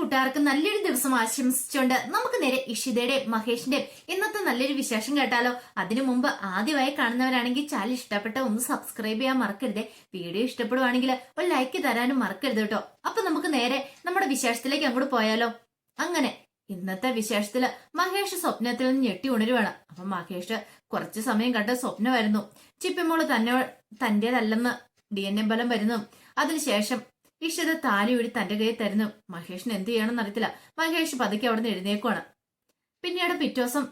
കൂട്ടുകാർക്ക് നല്ലൊരു ദിവസം ആശംസിച്ചുകൊണ്ട് നമുക്ക് നേരെ ഇഷിതയുടെ മഹേഷിന്റെ ഇന്നത്തെ നല്ലൊരു വിശേഷം കേട്ടാലോ? അതിനു മുമ്പ് ആദ്യമായി കാണുന്നവരാണെങ്കിൽ ചാനൽ ഇഷ്ടപ്പെട്ട ഒന്ന് സബ്സ്ക്രൈബ് ചെയ്യാൻ മറക്കരുതേ. വീഡിയോ ഇഷ്ടപ്പെടുവാണെങ്കിൽ ഒരു ലൈക്ക് തരാനും മറക്കരുത് കേട്ടോ. അപ്പൊ നമുക്ക് നേരെ നമ്മുടെ വിശേഷത്തിലേക്ക് അങ്ങോട്ട് പോയാലോ? അങ്ങനെ ഇന്നത്തെ വിശേഷത്തിൽ മഹേഷ് സ്വപ്നത്തിൽ നിന്ന് ഞെട്ടി ഉണരുവാണ്. അപ്പൊ മഹേഷ് കുറച്ച് സമയം കണ്ട സ്വപ്നമായിരുന്നു. ചിപ്പിമോൾ തന്നെ തന്റേതല്ലെന്ന് ഡി എൻ എ ബലം വരുന്നു. അതിനുശേഷം ഇഷിത താലി ഒഴി തന്റെ കയ്യിൽ തരുന്നു. മഹേഷിന് എന്ത് ചെയ്യണമെന്ന് അറിയത്തില്ല. മഹേഷ് പതുക്കെ അവിടെ നിന്ന് എഴുന്നേക്കുവാണ്. പിന്നീട് പിറ്റോസം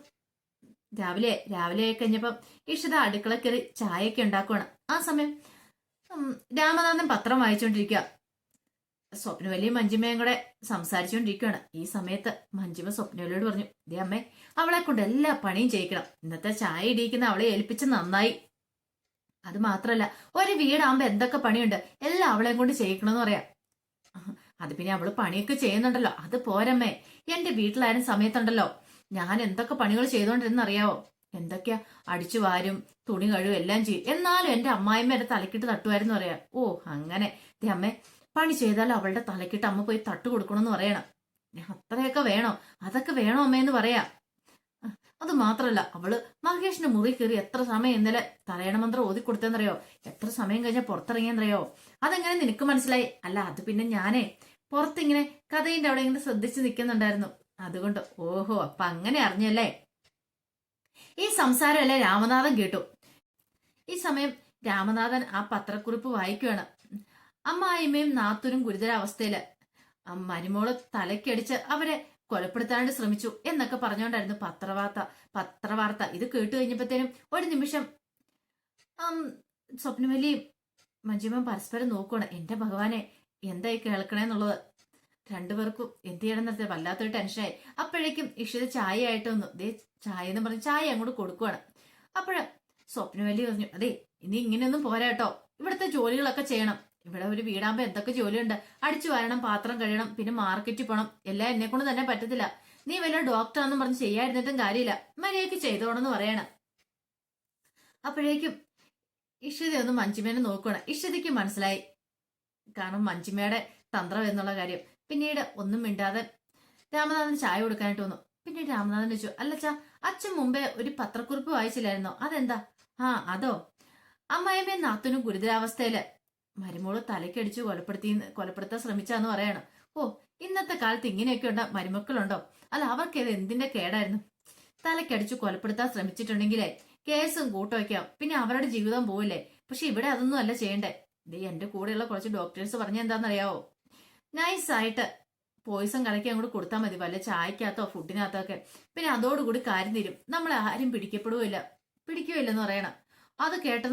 രാവിലെ രാവിലെ ആയി കഴിഞ്ഞപ്പം ഇഷിത അടുക്കള കയറി ചായയൊക്കെ ഉണ്ടാക്കുവാണ്. ആ സമയം രാമനാഥൻ പത്രം വായിച്ചുകൊണ്ടിരിക്കുക സ്വപ്നവലിയും മഞ്ജിമയും കൂടെ സംസാരിച്ചുകൊണ്ടിരിക്കുകയാണ് ഈ സമയത്ത് മഞ്ജിമ സ്വപ്നവലിയോട് പറഞ്ഞു ദേ അമ്മേ അവളെ കൊണ്ട് എല്ലാ പണിയും ചെയ്യിക്കണം. ഇന്നത്തെ ചായ ഇടിയിക്കുന്ന അവളെ ഏൽപ്പിച്ച് നന്നായി അത് മാത്രല്ല ഒരു വീടാകുമ്പോ എന്തൊക്കെ പണിയുണ്ട്? എല്ലാം അവളെയും കൊണ്ട് ചെയ്യിക്കണമെന്ന് പറയാം. അത് പിന്നെ അവൾ പണിയൊക്കെ ചെയ്യുന്നുണ്ടല്ലോ അത് പോരമ്മേ. എന്റെ വീട്ടിലാരും സമയത്തുണ്ടല്ലോ. ഞാൻ എന്തൊക്കെ പണികൾ ചെയ്തോണ്ടിരുന്ന അറിയാവോ? എന്തൊക്കെയാ? അടിച്ചു വാരും തുണി കഴുകും എല്ലാം ചെയ്യും. എന്നാലും എന്റെ അമ്മായിമ്മ എന്റെ തലക്കിട്ട് തട്ടുമായിരുന്നു പറയാം. ഓ അങ്ങനെ. ദേ അമ്മേ പണി ചെയ്താലും അവളുടെ തലക്കിട്ട് അമ്മ പോയി തട്ടു കൊടുക്കണമെന്ന് പറയണം അത്രയൊക്കെ വേണോ? അതൊക്കെ വേണോ അമ്മയെന്ന് പറയാം. അത് മാത്രല്ല അവൾ മഹേഷിന്റെ മുറി കയറി എത്ര സമയം ഇന്നലെ തലയണ മന്ത്രം ഓതി കൊടുത്തെന്നറിയോ എത്ര സമയം കഴിഞ്ഞാൽ പുറത്തിറങ്ങിയെന്നറിയോ? അതെങ്ങനെ നിനക്ക് മനസ്സിലായി? അല്ല അത് പിന്നെ ഞാനേ. പുറത്തിങ്ങനെ കഥയിന്റെ അവിടെ ഇങ്ങനെ ശ്രദ്ധിച്ചു നിൽക്കുന്നുണ്ടായിരുന്നു. അതുകൊണ്ട് ഓഹോ അപ്പൊ അങ്ങനെ അറിഞ്ഞല്ലേ? ഈ സംസാരമല്ലേ രാമനാഥൻ കേട്ടു. ഈ സമയം രാമനാഥൻ ആ പത്രക്കുറിപ്പ് വായിക്കുകയാണ്. അമ്മായിമ്മയും നാത്തൂരും ഗുരുതരാവസ്ഥയിൽ. മരുമോൾ തലക്കടിച്ച് അവരെ കൊലപ്പെടുത്താണ്ട് ശ്രമിച്ചു എന്നൊക്കെ പറഞ്ഞുകൊണ്ടായിരുന്നു പത്രവാർത്ത. പത്രവാർത്ത. ഇത് കേട്ട് കഴിഞ്ഞപ്പോഴത്തേനും ഒരു നിമിഷം സ്വപ്നവലിയും മഞ്ജുമ പരസ്പരം നോക്കുകയാണ് എന്റെ ഭഗവാനെ എന്തായി കേൾക്കണേന്നുള്ളത് രണ്ടുപേർക്കും എന്ത് ചെയ്യണം എന്നത് വല്ലാത്തൊരു ടെൻഷനായി. അപ്പോഴേക്കും ഇഷിത ചായ ആയിട്ട് വന്നു. ദേ ചായ എന്ന് പറഞ്ഞ് ചായ അങ്ങോട്ട് കൊടുക്കുവാണ്. അപ്പോഴ സ്വപ്നവലി പറഞ്ഞു അതെ ഇനി ഇങ്ങനെയൊന്നും പോരാട്ടോ ഇവിടുത്തെ ജോലികളൊക്കെ ചെയ്യണം. ഇവിടെ ഒരു വീടാകുമ്പോ എന്തൊക്കെ ജോലിയുണ്ട്? അടിച്ചു വരണം പാത്രം കഴിയണം പിന്നെ മാർക്കറ്റിൽ പോണം. എല്ലാം എന്നെ കൊണ്ട് തന്നെ പറ്റത്തില്ല. നീ വല്ല ഡോക്ടറാന്നും പറഞ്ഞ് ചെയ്യാതിരുന്നിട്ടും കാര്യമില്ല. മര്യാദയ്ക്ക് ചെയ്തോണെന്ന് പറയണം. അപ്പോഴേക്കും ഇഷ്ടത ഒന്ന് മഞ്ജിമേനെ നോക്കണം ഇഷ്ടതയ്ക്ക് മനസ്സിലായി. കാരണം മഞ്ജിമയുടെ തന്ത്രം എന്നുള്ള കാര്യം. പിന്നീട് ഒന്നും മിണ്ടാതെ രാമനാഥൻ ചായ കൊടുക്കാനായിട്ട് വന്നു. പിന്നീട് രാമനാഥൻ ചോദിച്ചു അല്ലച്ചാ അച്ഛൻ മുമ്പേ ഒരു പത്രക്കുറിപ്പ് വായിച്ചില്ലായിരുന്നോ? അതെന്താ? ആ അതോ. അമ്മായിമ്മയും നാത്തനും ഗുരുതരാവസ്ഥയിൽ മരുമോൾ തലക്കടിച്ച് കൊലപ്പെടുത്തി കൊലപ്പെടുത്താൻ ശ്രമിച്ചാന്ന് പറയണം. ഓ ഇന്നത്തെ കാലത്ത് ഇങ്ങനെയൊക്കെ ഉണ്ട മരുമക്കളുണ്ടോ? അല്ല അവർക്ക് ഇത് എന്തിന്റെ കേടായിരുന്നു? തലക്കടിച്ച് കൊലപ്പെടുത്താൻ ശ്രമിച്ചിട്ടുണ്ടെങ്കിലേ കേസും കൂട്ടോയ്ക്കാം പിന്നെ അവരുടെ ജീവിതം പോവില്ലേ? പക്ഷെ ഇവിടെ അതൊന്നും അല്ല ചെയ്യണ്ടേ. ദേ എന്റെ കൂടെയുള്ള കുറച്ച് ഡോക്ടേഴ്സ് പറഞ്ഞ എന്താണെന്നറിയാവോ നൈസായിട്ട് പോയിസൺ കലക്കി അങ്ങോട്ട് കൊടുത്താൽ മതി. വല്ല ചായക്കകത്തോ ഫുഡിനകത്തോ ഒക്കെ പിന്നെ അതോടുകൂടി കാര്യം തരും. നമ്മളെ ആരും പിടിക്കപ്പെടുകയില്ല. പിടിക്കുകയില്ലെന്ന് പറയണം. അത് കേട്ട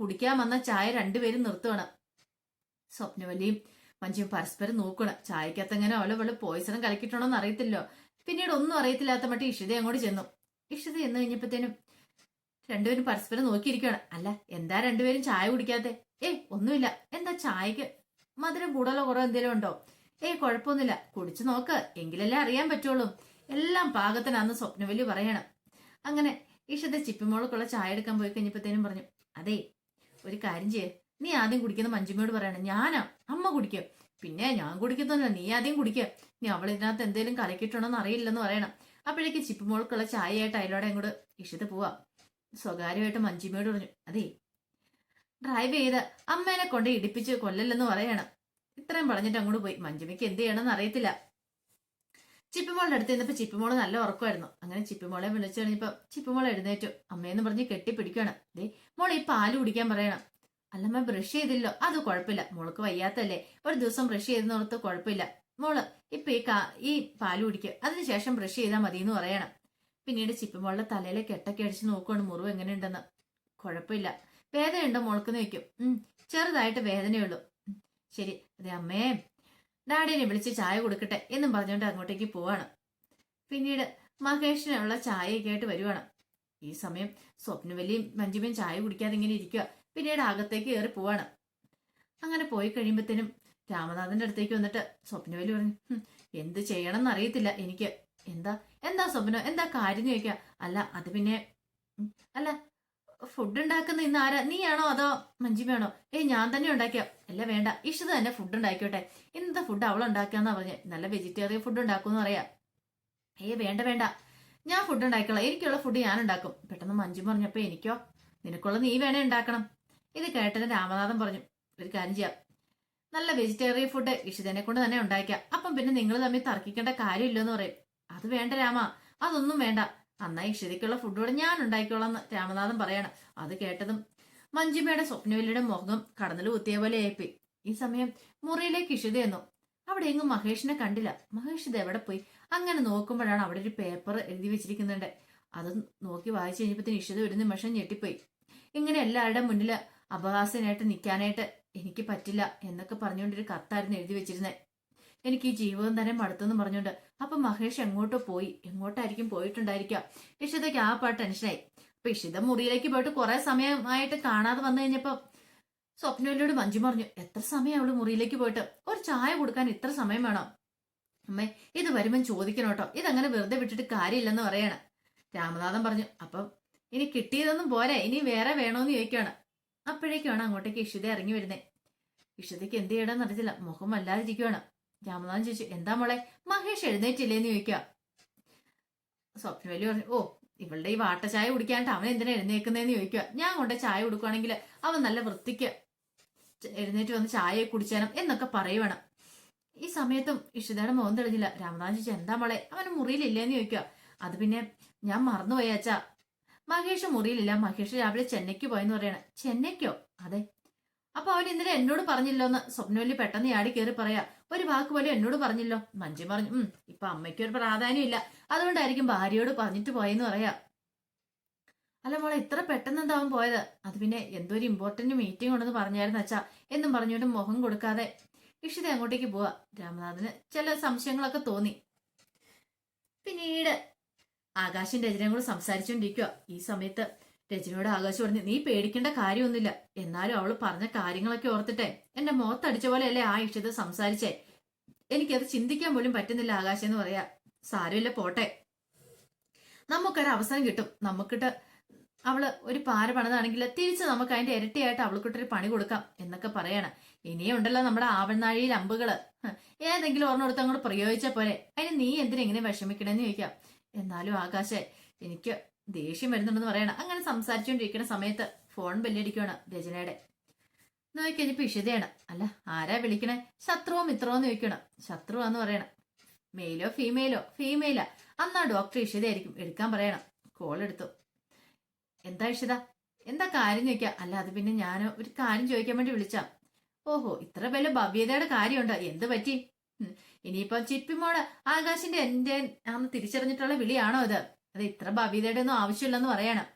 കുടിക്കാൻ വന്ന ചായ രണ്ടുപേരും നിർത്തുവാണ്. സ്വപ്നവലിയും മഞ്ജുവും പരസ്പരം നോക്കണം ചായക്കകത്ത് എങ്ങനെ അവളെ വല്ല പോയിസണം കലക്കിയിട്ടുണ്ടോന്ന് അറിയത്തില്ലോ. പിന്നീട് ഒന്നും അറിയത്തില്ലാത്ത മട്ടി ഇഷിത അങ്ങോട്ട് ചെന്നു. ഇഷിത എന്ന് കഴിഞ്ഞപ്പോഴത്തേനും രണ്ടുപേരും പരസ്പരം നോക്കിയിരിക്കുകയാണ് അല്ല എന്താ രണ്ടുപേരും ചായ കുടിക്കാത്തെ? ഏയ് ഒന്നുമില്ല. എന്താ ചായക്ക് മധുരം കൂടുതലോ കുറവോ എന്തെങ്കിലും ഉണ്ടോ? ഏയ് കുഴപ്പമൊന്നുമില്ല. കുടിച്ചു നോക്ക്. എങ്കിലല്ലേ അറിയാൻ പറ്റുള്ളൂ. എല്ലാം പാകത്തിനാന്ന് സ്വപ്നവലി പറയണം. അങ്ങനെ ഇഷത്തെ ചിപ്പിമോളക്കുള്ള ചായ എടുക്കാൻ പോയി കഴിഞ്ഞപ്പോഴത്തേനും പറഞ്ഞു അതെ ഒരു കാര്യം ചെയ്യേ. നീ ആദ്യം കുടിക്കുന്ന മഞ്ജുമയോട് പറയണം. ഞാനാ. അമ്മ കുടിക്കുക പിന്നെ ഞാൻ കുടിക്കുന്നില്ല നീ ആദ്യം കുടിക്കുക നീ അവൾ ഇതിനകത്ത് എന്തേലും കലക്കിയിട്ടുണ്ടോന്ന് അറിയില്ലെന്ന് പറയണം. അപ്പോഴേക്ക് ചിപ്പ് മോൾക്കുള്ള ചായയായിട്ട് അതിലൂടെ അങ്ങോട്ട് ഇഷ്ടത്ത് പോവാ. സ്വകാര്യമായിട്ട് മഞ്ജുമ്മയോട് പറഞ്ഞു അതെ ഡ്രൈവ് ചെയ്ത് അമ്മേനെ കൊണ്ട് ഇടിപ്പിച്ച് കൊല്ലല്ലെന്ന് പറയണം. ഇത്രയും പറഞ്ഞിട്ട് അങ്ങോട്ട് പോയി. മഞ്ജുമയ്ക്ക് എന്ത് ചെയ്യണമെന്ന് അറിയത്തില്ല. ചിപ്പിമോളുടെ അടുത്ത് നിന്നപ്പോ ചിപ്പിമോൾ നല്ല ഉറക്കമായിരുന്നു. അങ്ങനെ ചിപ്പിമോളെ വിളിച്ചു കഴിഞ്ഞപ്പോ ചിപ്പിമോൾ എഴുന്നേറ്റു. അമ്മയെന്ന് പറഞ്ഞ് കെട്ടിപ്പിടിക്കുകയാണ് ദേ മോൾ ഈ പാൽ കുടിക്കാൻ പറയണം. അല്ലമ്മ ബ്രഷ് ചെയ്തില്ലോ. അത് കുഴപ്പമില്ല. മോൾക്ക് വയ്യാത്തല്ലേ. ഒരു ദിവസം ബ്രഷ് ചെയ്തെന്നോർത്ത് കുഴപ്പമില്ല. മോൾ ഇപ്പൊ ഈ കാ ഈ പാൽ കുടിക്കുക അതിനുശേഷം ബ്രഷ് ചെയ്താൽ മതി എന്ന് പറയണം. പിന്നീട് ചിപ്പിമോളുടെ തലയിലെ കെട്ടൊക്കെ അടിച്ച് നോക്കുകയാണ് മുറിവ് എങ്ങനെയുണ്ടെന്ന്. കുഴപ്പമില്ല. വേദനയുണ്ടോ? മോൾക്കെന്ന് നോക്കും ഉം ചെറുതായിട്ട് വേദനയുള്ളൂ. ശരി. അതെ അമ്മേ ഡാഡിനെ വിളിച്ച് ചായ കൊടുക്കട്ടെ എന്നും പറഞ്ഞുകൊണ്ട് അങ്ങോട്ടേക്ക് പോവാണ്. പിന്നീട് മഹേഷിനുള്ള ചായയൊക്കെ ആയിട്ട് വരുവാണ്. ഈ സമയം സ്വപ്നവല്ലിയും മഞ്ജുമയും ചായ കുടിക്കാതെ ഇങ്ങനെ ഇരിക്കുക പിന്നീട് അകത്തേക്ക് കയറി പോവാണ്. അങ്ങനെ പോയി കഴിയുമ്പോഴത്തേനും രാമനാഥന്റെ അടുത്തേക്ക് വന്നിട്ട് സ്വപ്നവലി പറഞ്ഞു എന്ത് ചെയ്യണം എന്നറിയത്തില്ല എനിക്ക്. എന്താ? എന്താ സ്വപ്നം? എന്താ കാര്യം ചോദിക്കുക അല്ല അത് പിന്നെ അല്ല ഫുഡ് ഉണ്ടാക്കുന്ന ഇന്ന് ആരാ? നീയാണോ അതോ മഞ്ജിമയാണോ? ഏയ് ഞാൻ തന്നെ ഉണ്ടാക്കിയ. അല്ല വേണ്ട. ഇഷ്ടത് തന്നെ ഫുഡ് ഉണ്ടാക്കിയോട്ടെ ഇന്നത്തെ ഫുഡ് അവൾ ഉണ്ടാക്കാന്നാ പറഞ്ഞ. നല്ല വെജിറ്റേറിയൻ ഫുഡ് ഉണ്ടാക്കുമെന്ന് പറയാ. ഏയ് വേണ്ട വേണ്ട. ഞാൻ ഫുഡ് ഉണ്ടാക്കിക്കോളാം. എനിക്കുള്ള ഫുഡ് ഞാൻ ഉണ്ടാക്കും. പെട്ടെന്ന് മഞ്ജു പറഞ്ഞപ്പോ എനിക്കോ? നിനക്കുള്ള നീ വേണേ ഉണ്ടാക്കണം. ഇത് കേട്ടത് രാമനാഥൻ പറഞ്ഞു. ഒരു കാര്യം ചെയ്യാം. നല്ല വെജിറ്റേറിയൻ ഫുഡ് ഇഷിതനെ കൊണ്ട് തന്നെ ഉണ്ടാക്കാം അപ്പം പിന്നെ നിങ്ങൾ തമ്മിൽ തർക്കിക്കേണ്ട കാര്യമില്ലെന്ന് പറയും. അത് വേണ്ട രാമ. അതൊന്നും വേണ്ട. അന്നാ ഇഷിതയ്ക്കുള്ള ഫുഡ് കൂടെ ഞാൻ ഉണ്ടാക്കിക്കോളാം എന്ന് രാമനാഥൻ പറയണം. അത് കേട്ടതും മഞ്ജുമയുടെ സ്വപ്നവല്ലിയുടെ മുഖം കടന്നൽ കുത്തിയ പോലെ ഏപ്പി ഈ സമയം മുറിയിലേക്ക് ഇഷിത എന്നു അവിടെ എങ്ങും മഹേഷിനെ കണ്ടില്ല. മഹേഷ് ഇത് എവിടെ പോയി? അങ്ങനെ നോക്കുമ്പോഴാണ് അവിടെ ഒരു പേപ്പർ എഴുതി വെച്ചിരിക്കുന്നുണ്ട്. അത് നോക്കി വായിച്ചു കഴിഞ്ഞപ്പത്തിന് ഇഷിത ഒരു നിമിഷം ഞെട്ടിപ്പോയി. ഇങ്ങനെ എല്ലാവരുടെ മുന്നിൽ അപഹാസ്യനായിട്ട് നിൽക്കാനായിട്ട് എനിക്ക് പറ്റില്ല എന്നൊക്കെ പറഞ്ഞുകൊണ്ടൊരു കത്തായിരുന്നു എഴുതി വെച്ചിരുന്നത് എനിക്ക് ഈ ജീവിതം തന്നെ മടുത്തെന്ന് പറഞ്ഞുകൊണ്ട് അപ്പൊ മഹേഷ് എങ്ങോട്ടോ പോയി. എങ്ങോട്ടായിരിക്കും പോയിട്ടുണ്ടായിരിക്കാം? ഇഷിതയ്ക്ക് ആ പാട്ട് ടെൻഷനായി അപ്പൊ ഇഷിത മുറിയിലേക്ക് പോയിട്ട് കുറെ സമയമായിട്ട് കാണാതെ വന്നു കഴിഞ്ഞപ്പോ സ്വപ്നയിലോട് മഞ്ജു പറഞ്ഞു എത്ര സമയം അവൾ മുറിയിലേക്ക് പോയിട്ട്? ഒരു ചായ കൊടുക്കാൻ ഇത്ര സമയം വേണോ. അമ്മേ ഇത് വരുമ്പം ചോദിക്കണം കേട്ടോ. ഇതങ്ങനെ വെറുതെ വിട്ടിട്ട് കാര്യമില്ലെന്ന് പറയാണ്. രാമനാഥൻ പറഞ്ഞു അപ്പം ഇനി കിട്ടിയതൊന്നും പോരെ. ഇനി വേറെ വേണോന്ന് ചോദിക്കുകയാണ് അപ്പോഴേക്കാണ് അങ്ങോട്ടേക്ക് ഇഷിത ഇറങ്ങി വരുന്നത് ഇഷിതയ്ക്ക് എന്ത് ചെയ്യണമെന്ന് അറിയത്തില്ല. മുഖം വല്ലാതിരിക്കുകയാണ് രാമനാഥൻ ചോദിച്ചു എന്താ മോളെ? മഹേഷ് എഴുന്നേറ്റില്ലേന്ന് ചോദിക്കുക സ്വപ്നവല്ലി പറഞ്ഞു ഓ ഇവളുടെ ഈ വാട്ട ചായ കുടിക്കാനായിട്ട് അവൻ എന്തിനാ എഴുന്നേക്കുന്നതെന്ന് ചോദിക്കുക ഞാൻ കൊണ്ട് ചായ കൊടുക്കുകയാണെങ്കിൽ അവൻ നല്ല വൃത്തിക്ക് എഴുന്നേറ്റ് വന്ന് ചായ കുടിച്ചാലും എന്നൊക്കെ പറയുവാണ്. ഈ സമയത്തും ഇഷിതയുടെ മുഖം തെളിഞ്ഞില്ല. രാമനാഥൻ ചോദിച്ചു എന്താ മോളെ? അവന് മുറിയിലില്ലേന്ന് ചോദിക്കുക അത് പിന്നെ ഞാൻ മറന്നുപോയി അച്ഛാ. മഹേഷ് മുറിയിലില്ല. മഹേഷ് രാവിലെ ചെന്നൈക്ക് പോയെന്ന് പറയണേ. ചെന്നൈക്കോ? അതെ. അപ്പൊ അവൻ ഇന്നലെ എന്നോട് പറഞ്ഞില്ലോന്ന്? സ്വപ്നവല്ലി പെട്ടെന്ന് ആടി കയറി പറയാ. ഒരു വാക്ക് പോലും എന്നോട് പറഞ്ഞല്ലോ. മഞ്ജു പറഞ്ഞു ഉം ഇപ്പൊ അമ്മയ്ക്ക് ഒരു പ്രാധാന്യം ഇല്ല അതുകൊണ്ടായിരിക്കും ഭാര്യയോട് പറഞ്ഞിട്ട് പോയെന്ന് പറയാ. അല്ല മോളെ ഇത്ര പെട്ടെന്ന് എന്താവും പോയത്? അത് പിന്നെ എന്തോ ഒരു ഇമ്പോർട്ടന്റ് മീറ്റിംഗ് ഉണ്ടെന്ന് പറഞ്ഞായിരുന്നു അച്ഛാ എന്നും പറഞ്ഞുകൊണ്ട് മുഖം കൊടുക്കാതെ ഇഷിത അങ്ങോട്ടേക്ക് പോവാ. രാമനാഥന് ചില സംശയങ്ങളൊക്കെ തോന്നി. പിന്നീട് ആകാശിന്റെ എതിരെ കൂടെ ഈ സമയത്ത് രചനയോട് ആകാശ് പറഞ്ഞു നീ പേടിക്കേണ്ട കാര്യമൊന്നുമില്ല. എന്നാലും അവൾ പറഞ്ഞ കാര്യങ്ങളൊക്കെ ഓർത്തിട്ടെ. എന്റെ മുഖത്തടിച്ച പോലെയല്ലേ ആ ഇഷ്ടത് സംസാരിച്ചേ? എനിക്കത് ചിന്തിക്കാൻ പോലും പറ്റുന്നില്ല ആകാശം എന്ന് പറയാ. സാരമില്ല പോട്ടെ. നമുക്കൊരു അവസരം കിട്ടും. നമുക്കിട്ട് അവൾ ഒരു പാര പണിതാണെങ്കിൽ തിരിച്ച് നമുക്ക് അതിന്റെ ഇരട്ടിയായിട്ട് അവൾക്കിട്ടൊരു പണി കൊടുക്കാം എന്നൊക്കെ പറയണം. ഇനിയും ഉണ്ടല്ലോ നമ്മുടെ ആവണാഴിയിൽ അമ്പുകൾ. ഏതെങ്കിലും എടുത്ത് അങ്ങോട്ട് പ്രയോഗിച്ച പോലെ അതിന് നീ എന്തിനെങ്ങനെ വിഷമിക്കണമെന്ന് ചോദിക്കാം. എന്നാലും ആകാശേ എനിക്ക് ദേഷ്യം വരുന്നുണ്ടെന്ന് പറയണം. അങ്ങനെ സംസാരിച്ചുകൊണ്ടിരിക്കുന്ന സമയത്ത് ഫോൺ ബെല്ലടിക്കുകയാണ് രചനയുടെ. നോക്കിക്കഴിഞ്ഞപ്പോ ഇഷിതയാണ് അല്ല ആരാ വിളിക്കണേ? ശത്രുവോ മിത്രമോ എന്ന് ചോദിക്കണം ശത്രുവാന്ന് പറയണം. മെയിലോ ഫീമെയിലോ ഫീമെയിലാ അന്നാ ഡോക്ടർ ഇഷിതയായിരിക്കും എടുക്കാൻ പറയണം. കോൾ എടുത്തു. എന്താ ഇഷിത എന്താ കാര്യം? ചോദിക്കാം അല്ല അത് പിന്നെ ഞാൻ ഒരു കാര്യം ചോദിക്കാൻ വേണ്ടി വിളിച്ചാ. ഓഹോ ഇത്ര വലിയ ഭവ്യതയുടെ കാര്യമുണ്ടോ? എന്ത് പറ്റി? ഇനിയിപ്പം ചിപ്പിമോൾ ആകാശിന്റെ എന്റെ ആന്ന് തിരിച്ചറിഞ്ഞിട്ടുള്ള വിളിയാണോ ഇത്? അത് ഇത്ര ഭവ്യതയുടെ ഒന്നും ആവശ്യമില്ലെന്ന് പറയണം.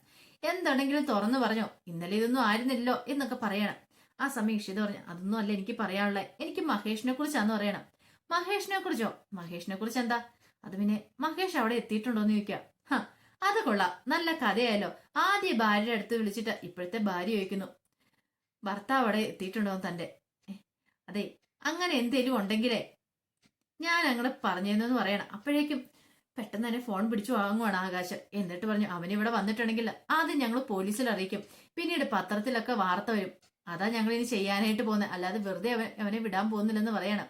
എന്താണെങ്കിലും തുറന്നു പറഞ്ഞോ ഇന്നലെ ഇതൊന്നും ആയിരുന്നില്ലല്ലോ എന്നൊക്കെ പറയണം. ആ സമയം ഇഷിത പറഞ്ഞു അതൊന്നും അല്ല എനിക്ക് പറയാനുള്ളത് എനിക്ക് മഹേഷിനെ കുറിച്ചാന്ന് പറയണം. മഹേഷിനെ കുറിച്ചോ? മഹേഷിനെ കുറിച്ച് എന്താ അത് പിന്നെ മഹേഷ് അവിടെ എത്തിയിട്ടുണ്ടോന്ന് ചോദിക്കാം. അത് കൊള്ളാം നല്ല കഥയായാലോ ആദ്യ ഭാര്യയുടെ അടുത്ത് വിളിച്ചിട്ട് ഇപ്പോഴത്തെ ഭാര്യ ചോദിക്കുന്നു ഭർത്താവ് അവിടെ എത്തിയിട്ടുണ്ടോ? തന്റെ അതെ അങ്ങനെ എന്തെങ്കിലും ഉണ്ടെങ്കിലേ ഞാൻ അങ്ങനെ പറഞ്ഞെന്ന് പറയണം. അപ്പോഴേക്കും പെട്ടെന്ന് തന്നെ ഫോൺ പിടിച്ചു വാങ്ങുവാണ് ആകാശ്. എന്നിട്ട് പറഞ്ഞു അവനിവിടെ വന്നിട്ടുണ്ടെങ്കിൽ ആദ്യം ഞങ്ങൾ പോലീസിൽ അറിയിക്കും. പിന്നീട് പത്രത്തിലൊക്കെ വാർത്ത വരും. അതാ ഞങ്ങൾ ഇനി ചെയ്യാനായിട്ട് പോകുന്നത് അല്ലാതെ വെറുതെ അവൻ അവനെ വിടാൻ പോകുന്നില്ലെന്ന് പറയണം.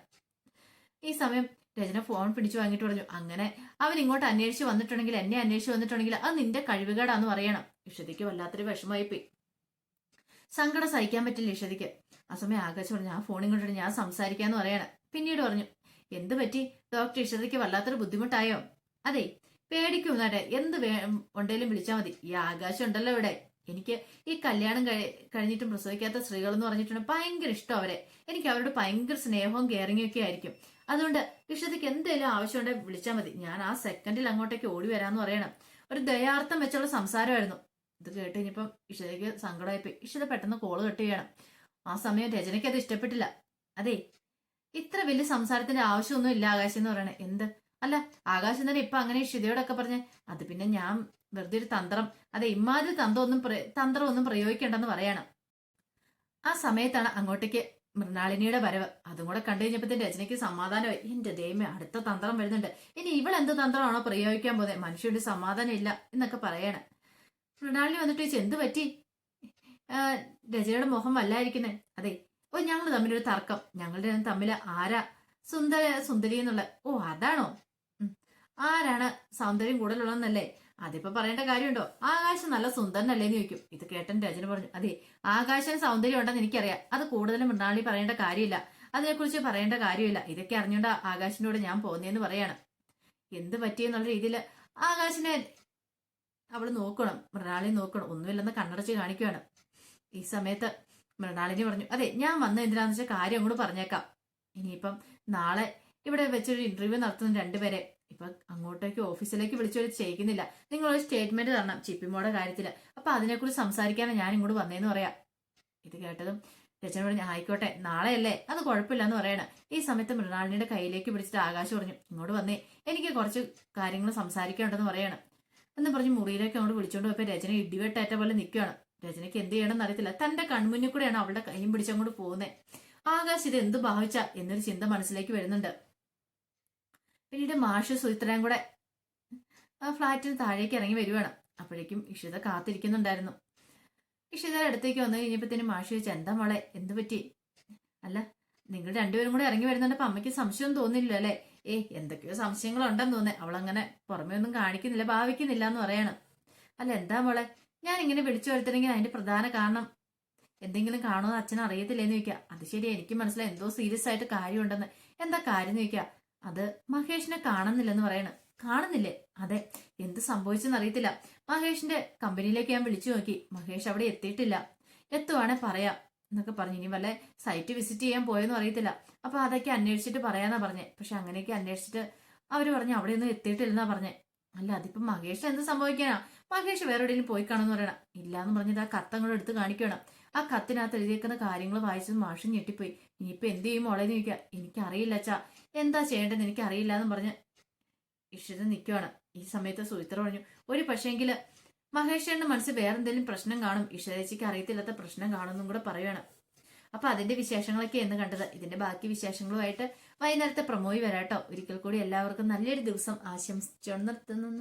ഈ സമയം രചന ഫോൺ പിടിച്ചു വാങ്ങിയിട്ട് പറഞ്ഞു അങ്ങനെ അവൻ ഇങ്ങോട്ട് അന്വേഷിച്ച് വന്നിട്ടുണ്ടെങ്കിൽ എന്നെ അന്വേഷിച്ച് വന്നിട്ടുണ്ടെങ്കിൽ അത് നിന്റെ കഴിവുകേടാന്ന് പറയണം. ഇഷതിക്ക് വല്ലാത്തൊരു വിഷമമായി പോയി സങ്കടം സഹിക്കാൻ പറ്റില്ല ഇഷതിക്ക്. ആ സമയം ആകാശം പറഞ്ഞു ആ ഫോൺ ഇങ്ങോട്ട് ഞാൻ സംസാരിക്കാന്ന് പറയണം. പിന്നീട് പറഞ്ഞു എന്ത് പറ്റി? ഡോക്ടർ ഇഷതയ്ക്ക് വല്ലാത്തൊരു ബുദ്ധിമുട്ടായോ? അതെ പേടിക്കും നാട്ടെ എന്ത് വേ ഉണ്ടെങ്കിലും വിളിച്ചാൽ മതി. ഈ ആകാശം ഉണ്ടല്ലോ ഇവിടെ. എനിക്ക് ഈ കല്യാണം കഴി കഴിഞ്ഞിട്ടും പ്രസവിക്കാത്ത സ്ത്രീകൾ എന്ന് പറഞ്ഞിട്ടുണ്ട് ഭയങ്കര ഇഷ്ടം അവരെ. എനിക്ക് അവരോട് ഭയങ്കര സ്നേഹവും കെയറിങ്ങും ഒക്കെ ആയിരിക്കും. അതുകൊണ്ട് ഇഷ്ടത്തേക്ക് എന്തെങ്കിലും ആവശ്യമുണ്ടെങ്കിൽ വിളിച്ചാൽ മതി. ഞാൻ ആ സെക്കൻഡിൽ അങ്ങോട്ടേക്ക് ഓടി വരാന്ന് പറയണം. ഒരു ദയാർത്ഥം വെച്ചുള്ള സംസാരമായിരുന്നു. ഇത് കേട്ട് കഴിഞ്ഞപ്പം ഇഷതയ്ക്ക് സങ്കടമായിപ്പോയി. ഇഷത പെട്ടെന്ന് കോൾ കട്ട് ചെയ്യണം. ആ സമയം രചനയ്ക്ക് അത് ഇഷ്ടപ്പെട്ടില്ല. അതെ ഇത്ര വലിയ സംസാരത്തിന്റെ ആവശ്യമൊന്നും ഇല്ല ആകാശം എന്ന് പറയണേ. എന്ത്? അല്ല ആകാശം തന്നെ ഇപ്പൊ അങ്ങനെ ഷിതയോടൊക്കെ പറഞ്ഞ് അത് പിന്നെ ഞാൻ വെറുതെ ഒരു തന്ത്രം അതെ ഇമാതിരി തന്ത്രം ഒന്നും തന്ത്രം ഒന്നും പ്രയോഗിക്കേണ്ടെന്ന് പറയണം. ആ സമയത്താണ് അങ്ങോട്ടേക്ക് മൃണാളിനിയുടെ വരവ്. അതും കൂടെ കണ്ടു കഴിഞ്ഞപ്പോഴത്തെ രചനയ്ക്ക് സമാധാനമായി. എന്റെ ദൈവമേ അടുത്ത തന്ത്രം വരുന്നുണ്ട്. ഇനി ഇവൾ എന്ത് തന്ത്രമാണോ പ്രയോഗിക്കാൻ പോകുന്നത് മനുഷ്യന്റെ സമാധാനം ഇല്ല എന്നൊക്കെ പറയണം. മൃണാളിനി വന്നിട്ട് ചോദിച്ചു എന്ത് പറ്റി? രചനയുടെ മുഖം വല്ലായിരിക്കുന്നേ. അതെ ഓ ഞങ്ങൾ തമ്മിലൊരു തർക്കം. ഞങ്ങളുടെ തമ്മിൽ ആരാ സുന്ദര സുന്ദരി എന്നുള്ള? ഓ അതാണോ. ആരാണ് സൗന്ദര്യം കൂടുതലുള്ളതെന്നല്ലേ? അതിപ്പോ പറയേണ്ട കാര്യമുണ്ടോ? ആകാശം നല്ല സുന്ദരനല്ലേന്ന് ചോദിക്കും. ഇത് കേട്ടൻ രചന പറഞ്ഞു അതെ ആകാശം സൗന്ദര്യം ഉണ്ടെന്ന് എനിക്കറിയാം. അത് കൂടുതലും മൃണാളി പറയേണ്ട കാര്യമില്ല. അതിനെക്കുറിച്ച് പറയേണ്ട കാര്യമില്ല. ഇതൊക്കെ അറിഞ്ഞുകൊണ്ട് ആകാശിനോട് ഞാൻ പോന്നേന്ന് പറയാണ്. എന്ത് പറ്റിയെന്നുള്ള രീതിയിൽ ആകാശിനെ അവൾ നോക്കണം മൃണാളി നോക്കണം. ഒന്നുമില്ലെന്ന് കണ്ണടച്ച് കാണിക്കുകയാണ് ഈ സമയത്ത് മൃണാളിനി പറഞ്ഞു അതെ ഞാൻ വന്ന എന്തിനാന്ന് വെച്ചാൽ കാര്യം അങ്ങോട്ട് പറഞ്ഞേക്കാം. ഇനിയിപ്പം നാളെ ഇവിടെ വെച്ചൊരു ഇന്റർവ്യൂ നടത്തുന്ന രണ്ടുപേരെ ഇപ്പൊ അങ്ങോട്ടേക്ക് ഓഫീസിലേക്ക് വിളിച്ചു ചെയ്യിക്കുന്നില്ല. ഒരു സ്റ്റേറ്റ്മെന്റ് തരണം ചിപ്പിമോടെ കാര്യത്തിൽ. അപ്പൊ അതിനെക്കുറിച്ച് സംസാരിക്കാനാണ് ഞാൻ ഇങ്ങോട്ട് വന്നേന്ന് പറയാം. ഇത് കേട്ടതും രചന പറഞ്ഞു ആയിക്കോട്ടെ നാളെയല്ലേ? അത് കുഴപ്പമില്ല എന്ന് പറയണ. ഈ സമയത്ത് മൃണാളിനിയുടെ കയ്യിലേക്ക് പിടിച്ചിട്ട് ആകാശം പറഞ്ഞു ഇങ്ങോട്ട് വന്നേ എനിക്ക് കുറച്ച് കാര്യങ്ങൾ സംസാരിക്കാനുണ്ടെന്ന് പറയണം. എന്ന് പറഞ്ഞ് മുറിയിലേക്ക് അങ്ങോട്ട് വിളിച്ചോണ്ട് പോയപ്പോ രചന ഇടിവെട്ടേറ്റ പോലെ നിൽക്കുകയാണ് രചനയ്ക്ക് എന്ത് ചെയ്യണമെന്ന് അറിയത്തില്ല. തന്റെ കൺമുന്നിൽ കൂടെയാണ് അവളുടെ കൈയും പിടിച്ചങ്ങോട്ട് പോകുന്നത് ആകാശ് ഇത് എന്ത് ഭാവിച്ച എന്നൊരു ചിന്ത മനസ്സിലേക്ക് വരുന്നുണ്ട്. പിന്നീട് മാഷ് സുചിത്രയും കൂടെ ആ ഫ്ലാറ്റിന് താഴേക്ക് ഇറങ്ങി വരുവാണ്. അപ്പോഴേക്കും ഇഷിത കാത്തിരിക്കുന്നുണ്ടായിരുന്നു. ഇഷിതയുടെ അടുത്തേക്ക് വന്നു കഴിഞ്ഞപ്പോഴത്തേനും മാഷ് ചോദിച്ചു എന്താ മോളെ എന്ത് പറ്റി? അല്ല നിങ്ങൾ രണ്ടുപേരും കൂടെ ഇറങ്ങി വരുന്നുണ്ട് അമ്മയ്ക്ക് സംശയം തോന്നില്ല അല്ലേ? ഏ എന്തൊക്കെയോ സംശയങ്ങളുണ്ടെന്ന് തോന്നേ അവളങ്ങനെ പുറമേ ഒന്നും കാണിക്കുന്നില്ല ഭാവിക്കുന്നില്ല എന്ന് പറയാണ്. അല്ല എന്താ മോളെ ഞാൻ ഇങ്ങനെ വിളിച്ചു വരുത്തണമെങ്കിൽ അതിന്റെ പ്രധാന കാരണം എന്തെങ്കിലും കാണുമെന്ന് അച്ഛൻ അറിയത്തില്ലേന്ന് ചോദിക്കുക അത് ശരി എനിക്ക് മനസ്സിലായി എന്തോ സീരിയസ് ആയിട്ട് കാര്യമുണ്ടെന്ന്. എന്താ കാര്യം എന്ന് ചോദിക്കുക അത് മഹേഷിനെ കാണുന്നില്ലെന്ന് പറയണ്. കാണുന്നില്ലേ? അതെ. എന്ത് സംഭവിച്ചെന്ന് അറിയത്തില്ല. മഹേഷിന്റെ കമ്പനിയിലേക്ക് ഞാൻ വിളിച്ചു നോക്കി. മഹേഷ് അവിടെ എത്തിയിട്ടില്ല. എത്തുവാണെ പറയാം എന്നൊക്കെ പറഞ്ഞു. ഇനി വല്ല സൈറ്റ് വിസിറ്റ് ചെയ്യാൻ പോയെന്ന് അറിയത്തില്ല. അപ്പൊ അതൊക്കെ അന്വേഷിച്ചിട്ട് പറയാന്നാ പറഞ്ഞേ. പക്ഷെ അങ്ങനെയൊക്കെ അന്വേഷിച്ചിട്ട് അവർ പറഞ്ഞു അവിടെ ഒന്നും എത്തിയിട്ടില്ലെന്നാ പറഞ്ഞേ. അല്ല അതിപ്പോ മഹേഷ് എന്ത് സംഭവിക്കാനാ? മഹേഷ് വേറെ എവിടെയെങ്കിലും പോയി കാണുമെന്ന് പറയണം. ഇല്ലാന്ന് പറഞ്ഞത് ആ കത്തങ്ങളെടുത്ത് എടുത്ത് കാണിക്കണം. ആ കത്തിനകത്ത് എഴുതിയേക്കുന്ന കാര്യങ്ങൾ വായിച്ചത് മാഷ് ഞെട്ടിപ്പോയി. ഇനിയിപ്പോ എന്ത് ചെയ്യും മോളേന്ന് ചോദിക്കുക എനിക്കറിയില്ല അച്ഛാ. എന്താ ചെയ്യേണ്ടതെന്ന് എനിക്കറിയില്ല എന്ന് പറഞ്ഞ് ഇഷിത നിൽക്കുവാണ് ഈ സമയത്ത് സുചിത്ര പറഞ്ഞു ഒരു പക്ഷേങ്കിൽ മഹേഷിന്റെ മനസ്സിൽ വേറെ എന്തെങ്കിലും പ്രശ്നം കാണും. ഇഷ്ടേച്ചിക്ക് അറിയത്തില്ലാത്ത പ്രശ്നം കാണുമെന്നും കൂടെ പറയുവാണ്. അപ്പൊ അതിന്റെ വിശേഷങ്ങളൊക്കെ എന്ന് കണ്ടത്. ഇതിന്റെ ബാക്കി വിശേഷങ്ങളുമായിട്ട് വൈകുന്നേരത്തെ പ്രമോയി വരാട്ടോ. ഒരിക്കൽ കൂടി എല്ലാവർക്കും നല്ലൊരു ദിവസം ആശംസിച്ചു നിർത്തുന്നു.